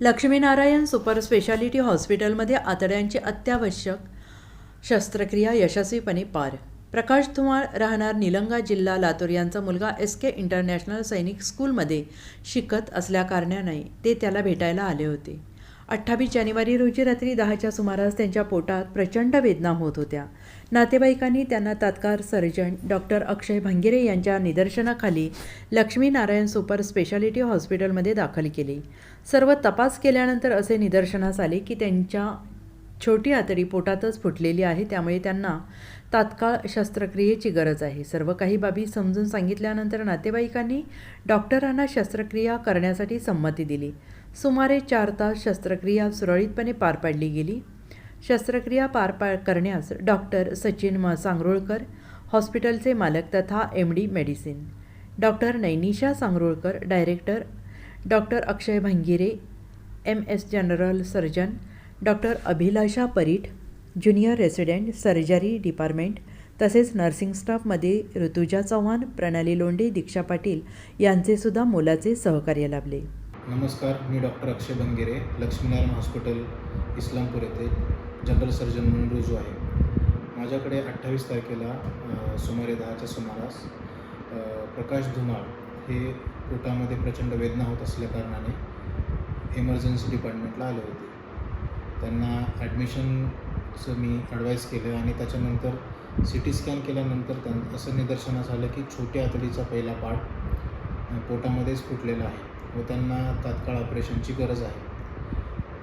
Laxminarayan super speciality हॉस्पिटलमध्ये आतड्यांची अत्यावश्यक शस्त्रक्रिया यशस्वीपणे पार. प्रकाश धुमाळ राहणार निलंगा जिल्हा लातूर यांचा मुलगा एस के इंटरनॅशनल सैनिक स्कूलमध्ये शिकत असल्याकारणाने ते त्याला भेटायला आले होते. अठ्ठावीस जानेवारी रोजी रात्री दहाच्या सुमारास त्यांच्या पोटात प्रचंड वेदना होत होत्या. नातेवाईकांनी त्यांना तात्काळ सर्जन डॉक्टर अक्षय भंगिरे यांच्या निदर्शनाखाली लक्ष्मीनारायण सुपर स्पेशालिटी हॉस्पिटलमध्ये दाखल केले. सर्व तपास केल्यानंतर असे निदर्शनास आले की त्यांच्या छोटी आतडी पोटातच फुटलेली आहे त्यामुळे त्यांना तात्काळ शस्त्रक्रियेची गरज आहे. सर्व काही बाबी समजून सांगितल्यानंतर नातेवाईकांनी डॉक्टरांना शस्त्रक्रिया करण्यासाठी संमती दिली. सुमारे चार तास शस्त्रक्रिया सुरळीतपणे पार पाडली गेली. शस्त्रक्रिया पार पा करण्यास डॉक्टर सचिन सांगरुळकर हॉस्पिटलचे मालक तथा M D medicine. Doctor Nainisha Sangrulkar director doctor Akshay Bhangire M S general surgeon doctor Abhilasha Parith junior resident surgery department तसेच नर्सिंग स्टाफमध्ये ऋतुजा चव्हाण प्रणाली लोंडे दीक्षा पाटील यांचेसुद्धा मोलाचे सहकार्य लाभले. नमस्कार मी डॉक्टर अक्षय बनगिरे लक्ष्मीनारायण हॉस्पिटल इस्लामपूर येथे जनरल सर्जन म्हणून रुजू आहे. माझ्याकडे अठ्ठावीस तारखेला सुमारे दहाच्या सुमारास प्रकाश धुमाळ हे पोटामध्ये प्रचंड वेदना होत असल्याकारणाने इमर्जन्सी डिपार्टमेंटला आले होते. त्यांना ॲडमिशनचं मी ॲडवाईस केलं आणि त्याच्यानंतर सी टी स्कॅन केल्यानंतर त्यां असं निदर्शनास आलं की छोट्या आतडीचा पहिला पार्ट पोटामध्येच फुटलेला आहे. व त्यांना तात्काळ ऑपरेशनची गरज आहे.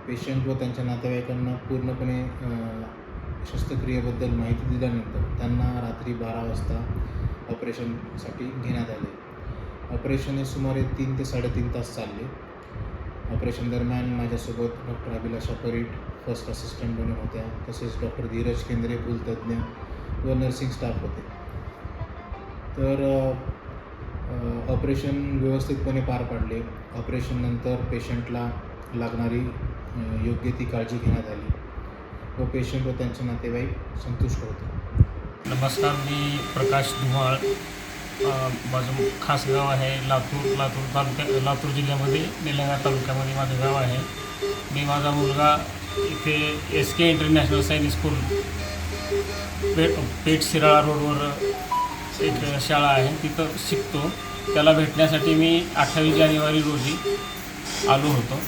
पेशंट व त्यांच्या नातेवाईकांना पूर्णपणे शस्त्रक्रियेबद्दल माहिती दिल्यानंतर त्यांना रात्री बारा वाजता ऑपरेशनसाठी घेण्यात आले. ऑपरेशन हे सुमारे तीन ते साडेतीन तास चालले. ऑपरेशन दरम्यान माझ्यासोबत doctor Abhilasha Parit first assistant म्हणून होत्या. तसेच डॉक्टर धीरज केंद्रे भूलतज्ञ व नर्सिंग स्टाफ होते. तर ऑपरेशन व्यवस्थितपणे पार पाडले. ऑपरेशननंतर पेशंटला लागणारी योग्य ती काळजी घेण्यात आली. व पेशंट व त्यांचे नातेवाईक संतुष्ट होते. नमस्कार मी प्रकाश धुमाळ. माझं खास गाव आहे लातूर. लातूर तालुक्या लातूर जिल्ह्यामध्ये निलंगा तालुक्यामध्ये माझं गाव आहे. मी माझा मुलगा इथे S K international science school Peth Peth Shirala रोडवर एक शाळा आहे तिथं शिकतो. त्याला भेटण्यासाठी मी अठ्ठावीस जानेवारी रोजी आलो होतो.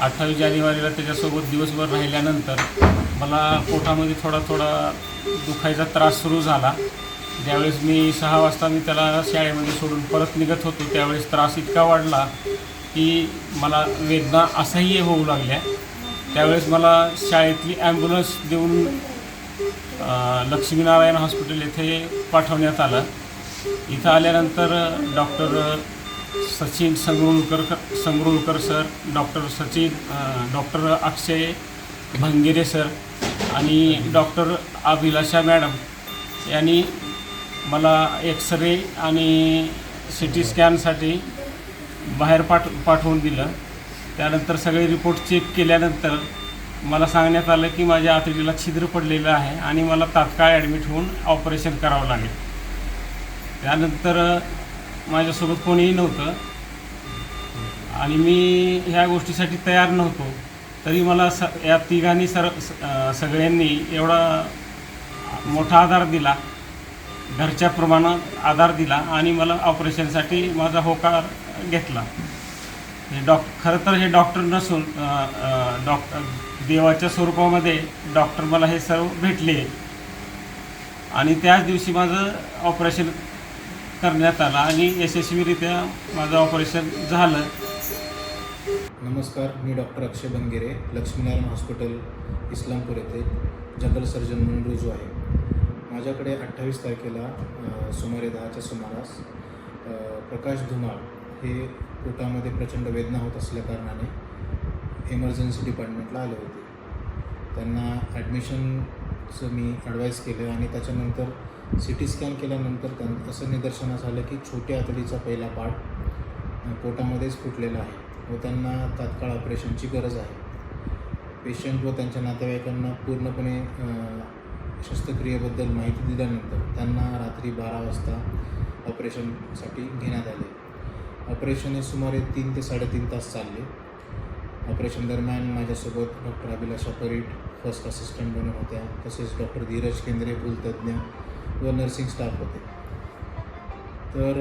अठ्ठावीस जानेवारीला त्याच्यासोबत दिवसभर राहिल्यानंतर मला पोटामध्ये थोडा थोडा दुखायचा त्रास सुरू झाला. ज्यावेळेस मी सहा वाजता मी त्याला शाळेमध्ये सोडून परत निघत होतो त्यावेळेस त्रास इतका वाढला की मला वेदना असह्य होऊ लागल्या. त्यावेळेस मला शाळेतली ॲम्ब्युलन्स देऊन लक्ष्मीनारायण हॉस्पिटल येथे पाठवण्यात आलं. इथं आल्यानंतर doctor Sachin Sangrulkar Sangrulkar sir doctor Sachin doctor Akshay Bhangire sir आणि डॉक्टर अभिलाषा मॅडम यांनी मला एक्सरे आणि सी टी स्कॅनसाठी बाहेर पाठ पाठवून दिलं. त्यानंतर सगळे रिपोर्ट चेक केल्यानंतर मला सांगण्यात आलं की माझ्या आतडीला छिद्र पडलेलं आहे आणि मला तात्काळ ॲडमिट होऊन ऑपरेशन करावं लागेल. त्यानंतर माझ्यासोबत कोणीही नव्हतं. आणि मी ह्या गोष्टीसाठी तयार नव्हतो. तरी मला स या तिघांनी सर स- सगळ्यांनी एवढा मोठा आधार दिला. घरच्या प्रमाणात आधार दिला आणि मला ऑपरेशनसाठी माझा होकार घेतला. हे डॉक खरं तर हे डॉक्टर नसून डॉक्टर देवाच्या स्वरूपामध्ये डॉक्टर मला हे सर्व भेटले. आणि त्याच दिवशी माझं ऑपरेशन करण्यात आला आणि यशस्वीरित्या माझं ऑपरेशन झालं. नमस्कार मी डॉक्टर अक्षय बनगिरे लक्ष्मीनारायण हॉस्पिटल इस्लामपूर येथे जनरल सर्जन म्हणून रुजू आहे. माझ्याकडे अठ्ठावीस तारखेला सुमारे दहाच्या सुमारास प्रकाश धुमाळ हे पोटामध्ये प्रचंड वेदना होत असल्याकारणाने इमर्जन्सी डिपार्टमेंटला आले होते. त्यांना ॲडमिशनचं मी ॲडवाईस केलं आणि त्याच्यानंतर सी टी स्कॅन केल्यानंतर त्यां असं निदर्शनास आलं की छोट्या आतडीचा पहिला पार्ट पोटामध्येच फुटलेला आहे व त्यांना तात्काळ ऑपरेशनची गरज आहे. पेशंट व त्यांच्या नातेवाईकांना पूर्णपणे शस्त्रक्रियेबद्दल माहिती दिल्यानंतर त्यांना रात्री बारा वाजता ऑपरेशनसाठी घेण्यात आले. ऑपरेशन हे सुमारे तीन ते साडेतीन तास चालले. ऑपरेशन दरम्यान माझ्यासोबत doctor Abhilasha Parit first assistant म्हणून होत्या. तसेच डॉक्टर धीरज केंद्रे भूलतज्ञ व नर्सिंग स्टाफ होते. तर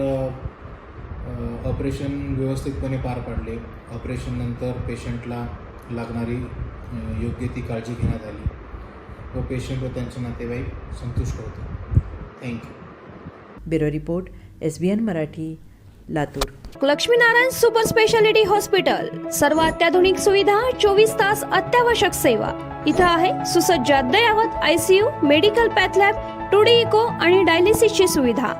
ऑपरेशन व्यवस्थितपणे पार पाडले. ऑपरेशननंतर पेशंटला लागणारी योग्य ती काळजी घेण्यात आली. व पेशंट व त्यांचे नातेवाईक संतुष्ट होते. Thank you bureau report S B N Marathi Latur. Laxminarayan super speciality hospital. सर्व अत्याधुनिक सुविधा चोवीस तास अत्यावश्यक सेवा. इथं आहे सुसज्ज अद्ययावत ICU medical path lab two D echo आणि डायलिसिसची सुविधा.